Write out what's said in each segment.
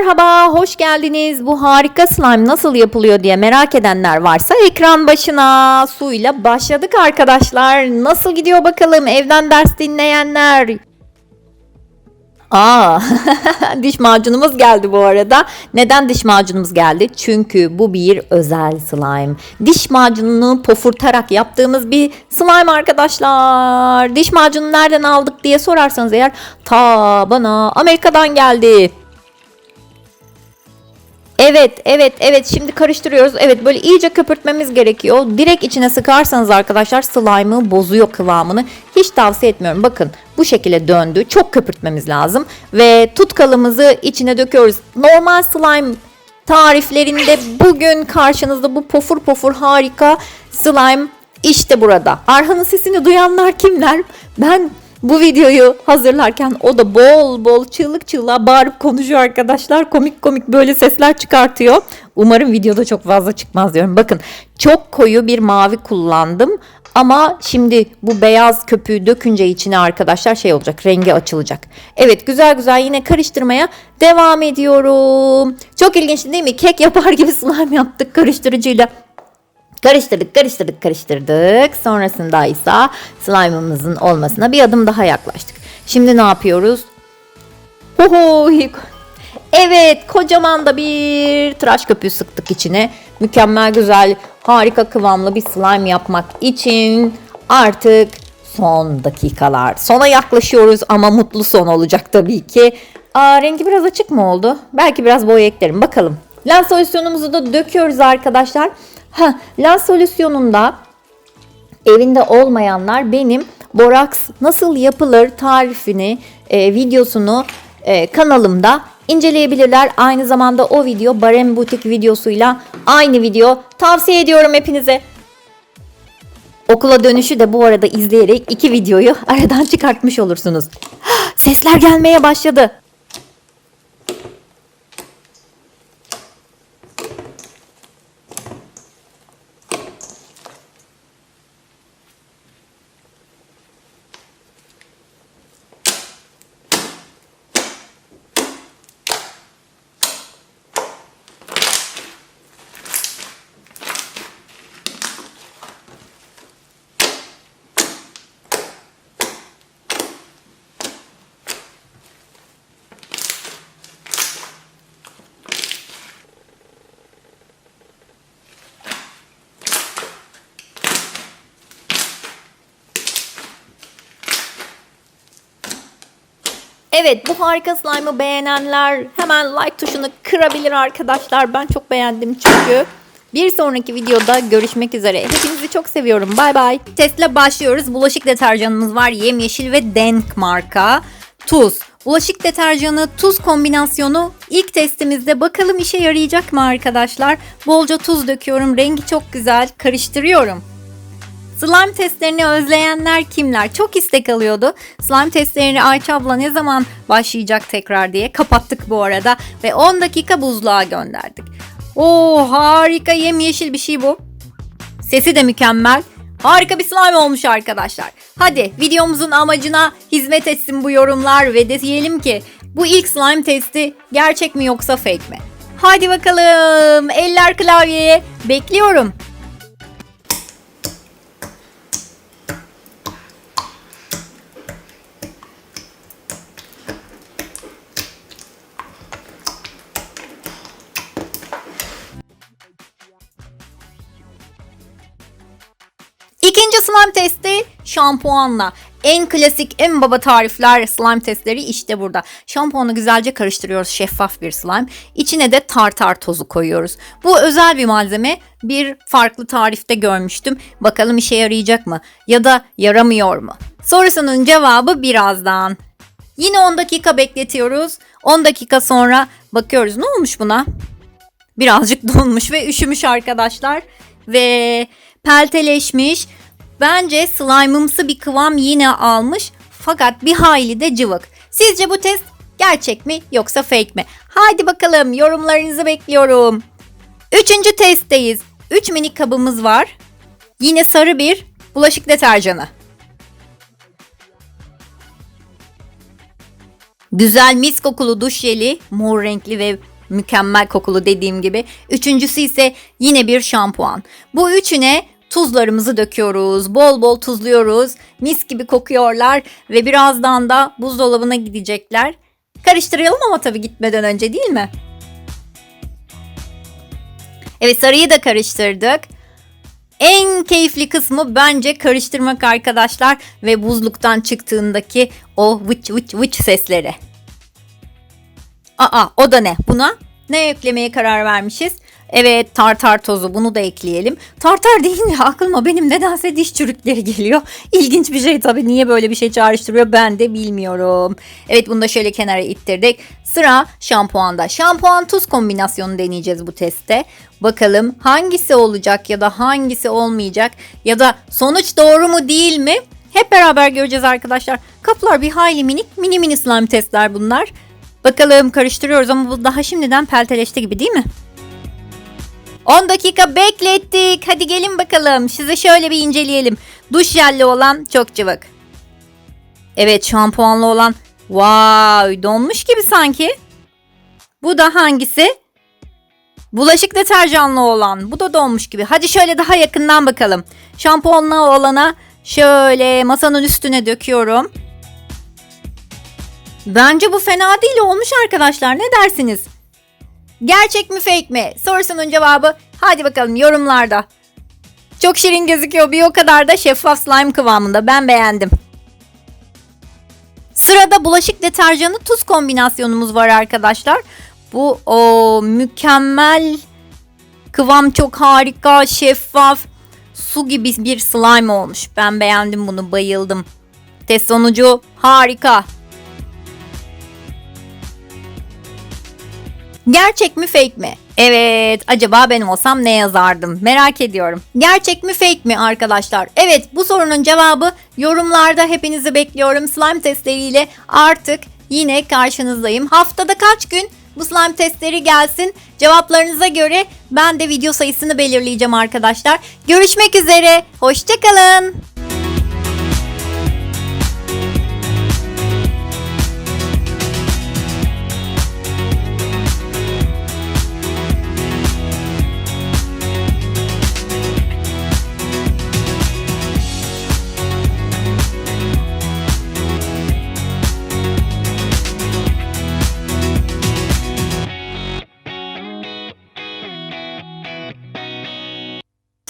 Merhaba, hoş geldiniz. Bu harika slime nasıl yapılıyor diye merak edenler varsa ekran başına suyla başladık arkadaşlar. Nasıl gidiyor bakalım evden ders dinleyenler? Aa, diş macunumuz geldi bu arada. Neden diş macunumuz geldi? Çünkü bu bir özel slime. Diş macununu pofurtarak yaptığımız bir slime arkadaşlar. Diş macunu nereden aldık diye sorarsanız eğer ta bana Amerika'dan geldi. Evet, evet, evet. Şimdi karıştırıyoruz. Evet, böyle iyice köpürtmemiz gerekiyor. Direkt içine sıkarsanız arkadaşlar slime'ı bozuyor kıvamını. Hiç tavsiye etmiyorum. Bakın bu şekilde döndü. Çok köpürtmemiz lazım. Ve tutkalımızı içine döküyoruz. Normal slime tariflerinde bugün karşınızda bu pofur pofur harika slime işte burada. Arhan'ın sesini duyanlar kimler? Ben bu videoyu hazırlarken o da bol bol çığlık çığlığa bağırıp konuşuyor arkadaşlar. Komik komik böyle sesler çıkartıyor. Umarım videoda çok fazla çıkmaz diyorum. Bakın çok koyu bir mavi kullandım. Ama şimdi bu beyaz köpüğü dökünce içine arkadaşlar şey olacak rengi açılacak. Evet güzel güzel yine karıştırmaya devam ediyorum. Çok ilginç değil mi? Kek yapar gibi slime yaptık karıştırıcıyla. Karıştırdık, karıştırdık, karıştırdık. Sonrasında ise slime'ımızın olmasına bir adım daha yaklaştık. Şimdi ne yapıyoruz? Oho! Evet, kocaman da bir tıraş köpüğü sıktık içine. Mükemmel güzel, harika kıvamlı bir slime yapmak için artık son dakikalar. Sona yaklaşıyoruz ama mutlu son olacak tabii ki. Aa, rengi biraz açık mı oldu? Belki biraz boya eklerim. Bakalım. Lens solüsyonumuzu da döküyoruz arkadaşlar. Ha, lens solüsyonunda evinde olmayanlar benim boraks nasıl yapılır tarifini, e, videosunu e, kanalımda inceleyebilirler. Aynı zamanda o video Barem Butik videosuyla aynı video tavsiye ediyorum hepinize. Okula dönüşü de bu arada izleyerek iki videoyu aradan çıkartmış olursunuz. Sesler gelmeye başladı. Evet bu harika slime'ı beğenenler hemen like tuşunu kırabilir arkadaşlar. Ben çok beğendim çünkü. Bir sonraki videoda görüşmek üzere. Hepinizi çok seviyorum. Bay bay. Testle başlıyoruz. Bulaşık deterjanımız var. Yemyeşil ve Denk marka. Tuz. Bulaşık deterjanı tuz kombinasyonu ilk testimizde bakalım işe yarayacak mı arkadaşlar? Bolca tuz döküyorum. Rengi çok güzel. Karıştırıyorum. Slime testlerini özleyenler kimler? Çok istek alıyordu. Slime testlerini Ayça abla ne zaman başlayacak tekrar diye kapattık bu arada ve 10 dakika buzluğa gönderdik. Oo harika yemyeşil bir şey bu. Sesi de mükemmel. Harika bir slime olmuş arkadaşlar. Hadi videomuzun amacına hizmet etsin bu yorumlar ve de diyelim ki bu ilk slime testi gerçek mi yoksa fake mi? Hadi bakalım eller klavyeye bekliyorum. Slime testi şampuanla. En klasik, en baba tarifler slime testleri işte burada. Şampuanı güzelce karıştırıyoruz şeffaf bir slime. İçine de tartar tozu koyuyoruz. Bu özel bir malzeme. Bir farklı tarifte görmüştüm. Bakalım işe yarayacak mı? Ya da yaramıyor mu? Sorusunun cevabı birazdan. Yine 10 dakika bekletiyoruz. 10 dakika sonra bakıyoruz ne olmuş buna? Birazcık donmuş ve üşümüş arkadaşlar. Ve pelteleşmiş. Bence slime'ımsı bir kıvam yine almış. Fakat bir hayli de cıvık. Sizce bu test gerçek mi yoksa fake mi? Haydi bakalım yorumlarınızı bekliyorum. Üçüncü testteyiz. Üç minik kabımız var. Yine sarı bir bulaşık deterjanı. Güzel mis kokulu duş jeli, mor renkli ve mükemmel kokulu dediğim gibi. Üçüncüsü ise yine bir şampuan. Bu üçüne tuzlarımızı döküyoruz. Bol bol tuzluyoruz. Mis gibi kokuyorlar ve birazdan da buzdolabına gidecekler. Karıştıralım ama tabii gitmeden önce değil mi? Evet sarıyı da karıştırdık. En keyifli kısmı bence karıştırmak arkadaşlar ve buzluktan çıktığındaki o vıç vıç vıç sesleri. Aa o da ne? Buna ne eklemeye karar vermişiz? Evet tartar tozu bunu da ekleyelim. Tartar deyince aklıma benim nedense diş çürükleri geliyor. İlginç bir şey tabii niye böyle bir şey çağrıştırıyor ben de bilmiyorum. Evet bunu da şöyle kenara ittirdik. Sıra şampuanda. Şampuan tuz kombinasyonu deneyeceğiz bu testte. Bakalım hangisi olacak ya da hangisi olmayacak ya da sonuç doğru mu değil mi? Hep beraber göreceğiz arkadaşlar. Kaplar bir hayli minik mini mini slime testler bunlar. Bakalım karıştırıyoruz ama bu daha şimdiden pelteleşti gibi değil mi? 10 dakika beklettik. Hadi gelin bakalım. Size şöyle bir inceleyelim. Duş jelli olan çok cıvık. Evet şampuanlı olan vay donmuş gibi sanki. Bu da hangisi? Bulaşık deterjanlı olan. Bu da donmuş gibi. Hadi şöyle daha yakından bakalım. Şampuanlı olana şöyle masanın üstüne döküyorum. Bence bu fena değil olmuş arkadaşlar. Ne dersiniz? Gerçek mi fake mi? Sorusunun cevabı hadi bakalım yorumlarda. Çok şirin gözüküyor bir o kadar da şeffaf slime kıvamında. Ben beğendim. Sırada bulaşık deterjanı tuz kombinasyonumuz var arkadaşlar. Bu o mükemmel kıvam çok harika, şeffaf, su gibi bir slime olmuş. Ben beğendim bunu, bayıldım. Test sonucu harika. Gerçek mi fake mi? Evet, acaba ben olsam ne yazardım? Merak ediyorum. Gerçek mi fake mi arkadaşlar? Evet, bu sorunun cevabı yorumlarda hepinizi bekliyorum. Slime testleriyle artık yine karşınızdayım. Haftada kaç gün bu slime testleri gelsin? Cevaplarınıza göre ben de video sayısını belirleyeceğim arkadaşlar. Görüşmek üzere. Hoşçakalın.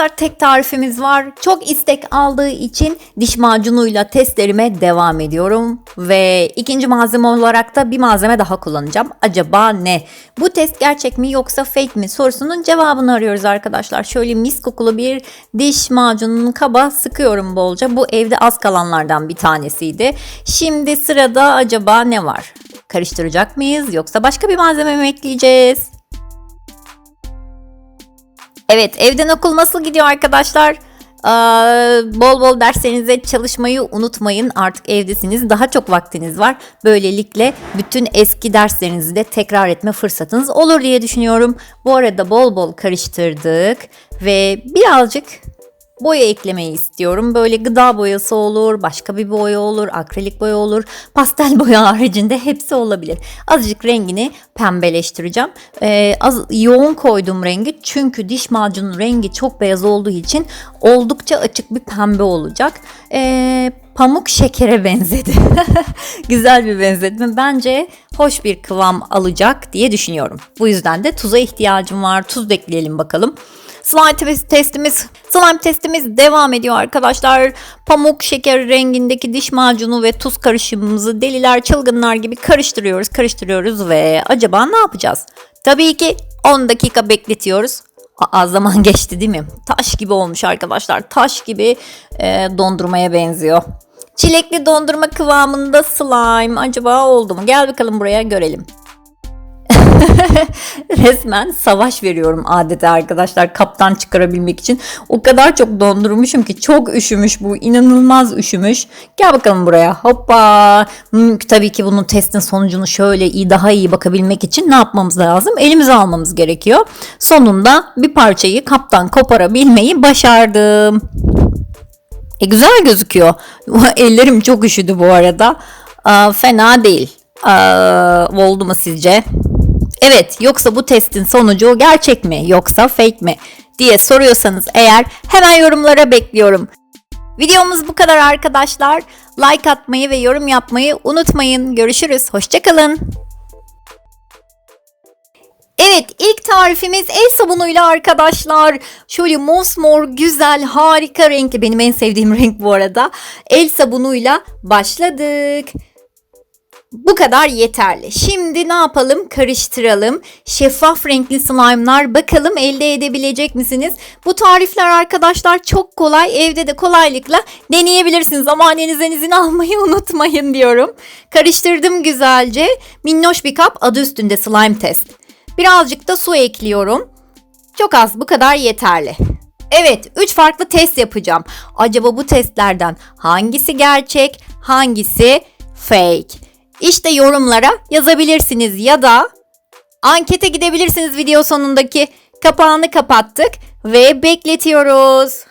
Tek tarifimiz var. Çok istek aldığı için diş macunuyla testlerime devam ediyorum. Ve ikinci malzeme olarak da bir malzeme daha kullanacağım. Acaba ne? Bu test gerçek mi yoksa fake mi sorusunun cevabını arıyoruz arkadaşlar. Şöyle mis kokulu bir diş macununu kaba sıkıyorum bolca. Bu evde az kalanlardan bir tanesiydi. Şimdi sırada acaba ne var? Karıştıracak mıyız yoksa başka bir malzeme mi ekleyeceğiz? Evet evden okul nasıl gidiyor arkadaşlar? Ee, bol bol derslerinize çalışmayı unutmayın. Artık evdesiniz. Daha çok vaktiniz var. Böylelikle bütün eski derslerinizi de tekrar etme fırsatınız olur diye düşünüyorum. Bu arada bol bol karıştırdık ve birazcık boya eklemeyi istiyorum. Böyle gıda boyası olur, başka bir boya olur, akrilik boya olur, pastel boya haricinde hepsi olabilir. Azıcık rengini pembeleştireceğim. Ee, az yoğun koydum rengi çünkü diş macunun rengi çok beyaz olduğu için oldukça açık bir pembe olacak. Ee, pamuk şekere benzedi. Güzel bir benzetme. Bence hoş bir kıvam alacak diye düşünüyorum. Bu yüzden de tuza ihtiyacım var. Tuz da ekleyelim bakalım. Slime testimiz, slime testimiz devam ediyor arkadaşlar. Pamuk şeker rengindeki diş macunu ve tuz karışımımızı deliler çılgınlar gibi karıştırıyoruz, karıştırıyoruz ve acaba ne yapacağız? Tabii ki 10 dakika bekletiyoruz. Az zaman geçti değil mi? Taş gibi olmuş arkadaşlar. Taş gibi e, dondurmaya benziyor. Çilekli dondurma kıvamında slime acaba oldu mu? Gel bakalım buraya görelim. Resmen savaş veriyorum adeta arkadaşlar kaptan çıkarabilmek için. O kadar çok dondurmuşum ki çok üşümüş bu inanılmaz üşümüş. Gel bakalım buraya hoppa. Hmm, tabii ki bunun testin sonucunu şöyle iyi daha iyi bakabilmek için ne yapmamız lazım? Elimize almamız gerekiyor. Sonunda bir parçayı kaptan koparabilmeyi başardım. E güzel gözüküyor. Ellerim çok üşüdü bu arada. Aa, fena değil. Aa, oldu mu sizce? Evet yoksa bu testin sonucu gerçek mi yoksa fake mi diye soruyorsanız eğer hemen yorumlara bekliyorum. Videomuz bu kadar arkadaşlar. Like atmayı ve yorum yapmayı unutmayın. Görüşürüz. Hoşçakalın. Evet ilk tarifimiz el sabunuyla arkadaşlar. Şöyle mosmor güzel harika renkli benim en sevdiğim renk bu arada. El sabunuyla başladık. Bu kadar yeterli. Şimdi ne yapalım? Karıştıralım. Şeffaf renkli slime'lar bakalım elde edebilecek misiniz? Bu tarifler arkadaşlar çok kolay. Evde de kolaylıkla deneyebilirsiniz ama annenizden izin almayı unutmayın diyorum. Karıştırdım güzelce. Minnoş bir kap adı üstünde slime test. Birazcık da su ekliyorum. Çok az bu kadar yeterli. Evet 3 farklı test yapacağım. Acaba bu testlerden hangisi gerçek, hangisi fake? İşte yorumlara yazabilirsiniz ya da ankete gidebilirsiniz video sonundaki kapağını kapattık ve bekletiyoruz.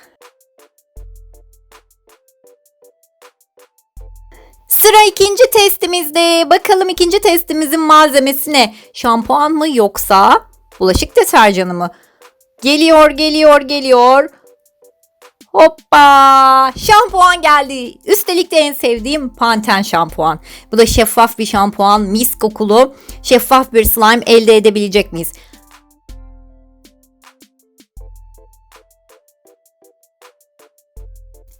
Sıra ikinci testimizde. Bakalım ikinci testimizin malzemesi ne? Şampuan mı yoksa bulaşık deterjanı mı? Geliyor, geliyor, geliyor. Hoppa! Şampuan geldi. Üstelik de en sevdiğim Panten şampuan. Bu da şeffaf bir şampuan, mis kokulu, şeffaf bir slime elde edebilecek miyiz?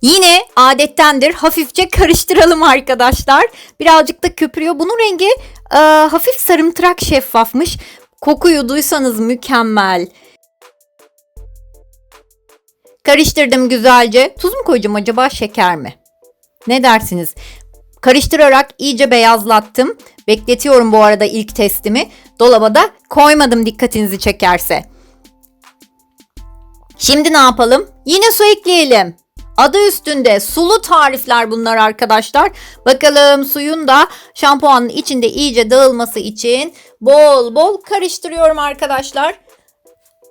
Yine adettendir hafifçe karıştıralım arkadaşlar. Birazcık da köpürüyor. Bunun rengi e, hafif sarımtırak şeffafmış. Kokuyu duysanız mükemmel. Karıştırdım güzelce. Tuz mu koyacağım acaba şeker mi? Ne dersiniz? Karıştırarak iyice beyazlattım. Bekletiyorum bu arada ilk testimi. Dolaba da koymadım dikkatinizi çekerse. Şimdi ne yapalım? Yine su ekleyelim. Adı üstünde sulu tarifler bunlar arkadaşlar. Bakalım suyun da şampuanın içinde iyice dağılması için bol bol karıştırıyorum arkadaşlar.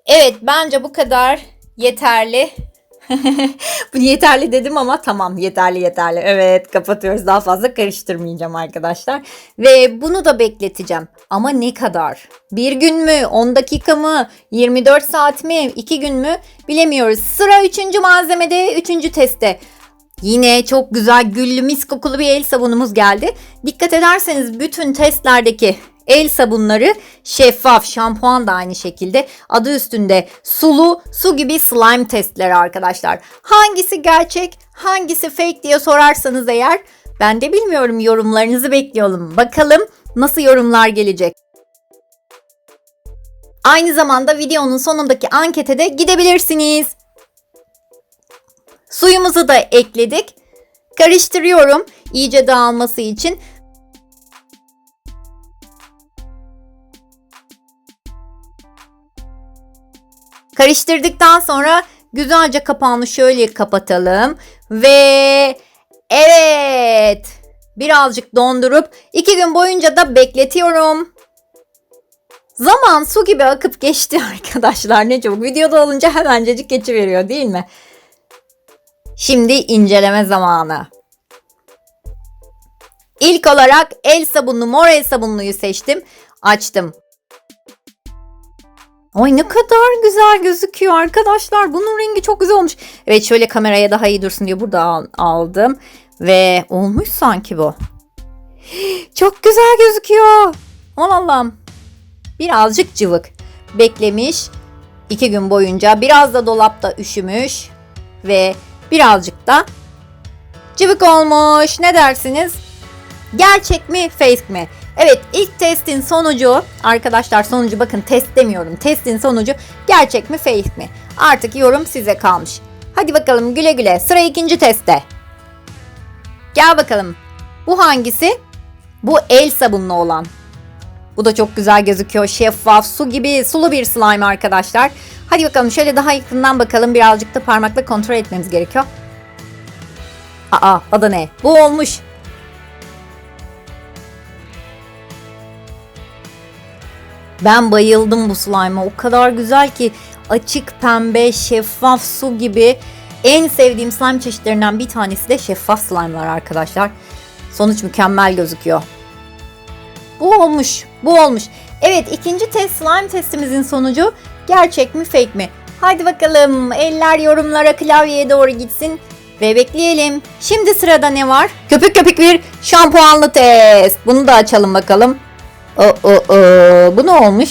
Evet bence bu kadar yeterli. Bu yeterli dedim ama tamam yeterli yeterli. Evet kapatıyoruz daha fazla karıştırmayacağım arkadaşlar. Ve bunu da bekleteceğim. Ama ne kadar? Bir gün mü? 10 dakika mı? 24 saat mi? 2 gün mü? Bilemiyoruz. Sıra 3. malzemede 3. testte. Yine çok güzel güllü mis kokulu bir el sabunumuz geldi. Dikkat ederseniz bütün testlerdeki El sabunları şeffaf, şampuan da aynı şekilde. Adı üstünde sulu, su gibi slime testleri arkadaşlar. Hangisi gerçek, hangisi fake diye sorarsanız eğer ben de bilmiyorum yorumlarınızı bekliyorum. Bakalım nasıl yorumlar gelecek. Aynı zamanda videonun sonundaki ankete de gidebilirsiniz. Suyumuzu da ekledik. Karıştırıyorum iyice dağılması için. Karıştırdıktan sonra güzelce kapağını şöyle kapatalım. Ve evet birazcık dondurup iki gün boyunca da bekletiyorum. Zaman su gibi akıp geçti arkadaşlar ne çabuk. Videoda olunca hemencecik geçiveriyor değil mi? Şimdi inceleme zamanı. İlk olarak el sabunlu mor el sabunluyu seçtim. Açtım. Ay ne kadar güzel gözüküyor arkadaşlar. Bunun rengi çok güzel olmuş. Evet şöyle kameraya daha iyi dursun diye burada al- aldım. Ve olmuş sanki bu. Çok güzel gözüküyor. Aman Allah'ım. Birazcık cıvık. Beklemiş. iki gün boyunca biraz da dolapta üşümüş. Ve birazcık da cıvık olmuş. Ne dersiniz? Gerçek mi, fake mi? Evet ilk testin sonucu arkadaşlar sonucu bakın test demiyorum. Testin sonucu gerçek mi fake mi? Artık yorum size kalmış. Hadi bakalım güle güle sıra ikinci testte. Gel bakalım. Bu hangisi? Bu el sabunlu olan. Bu da çok güzel gözüküyor. Şeffaf, su gibi sulu bir slime arkadaşlar. Hadi bakalım şöyle daha yakından bakalım. Birazcık da parmakla kontrol etmemiz gerekiyor. Aa o da ne? Bu olmuş. Ben bayıldım bu slime'a. O kadar güzel ki açık pembe, şeffaf su gibi. En sevdiğim slime çeşitlerinden bir tanesi de şeffaf slime'lar arkadaşlar. Sonuç mükemmel gözüküyor. Bu olmuş. Bu olmuş. Evet ikinci test slime testimizin sonucu gerçek mi fake mi? Hadi bakalım eller yorumlara klavyeye doğru gitsin ve bekleyelim. Şimdi sırada ne var? Köpük köpük bir şampuanlı test. Bunu da açalım bakalım. O, o. Bu ne olmuş?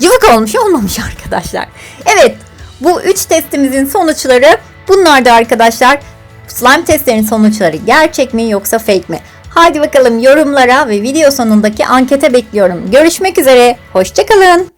Cıvık olmuş olmamış arkadaşlar. Evet bu 3 testimizin sonuçları bunlardı arkadaşlar. Slime testlerin sonuçları gerçek mi yoksa fake mi? Haydi bakalım yorumlara ve video sonundaki ankete bekliyorum. Görüşmek üzere. Hoşçakalın.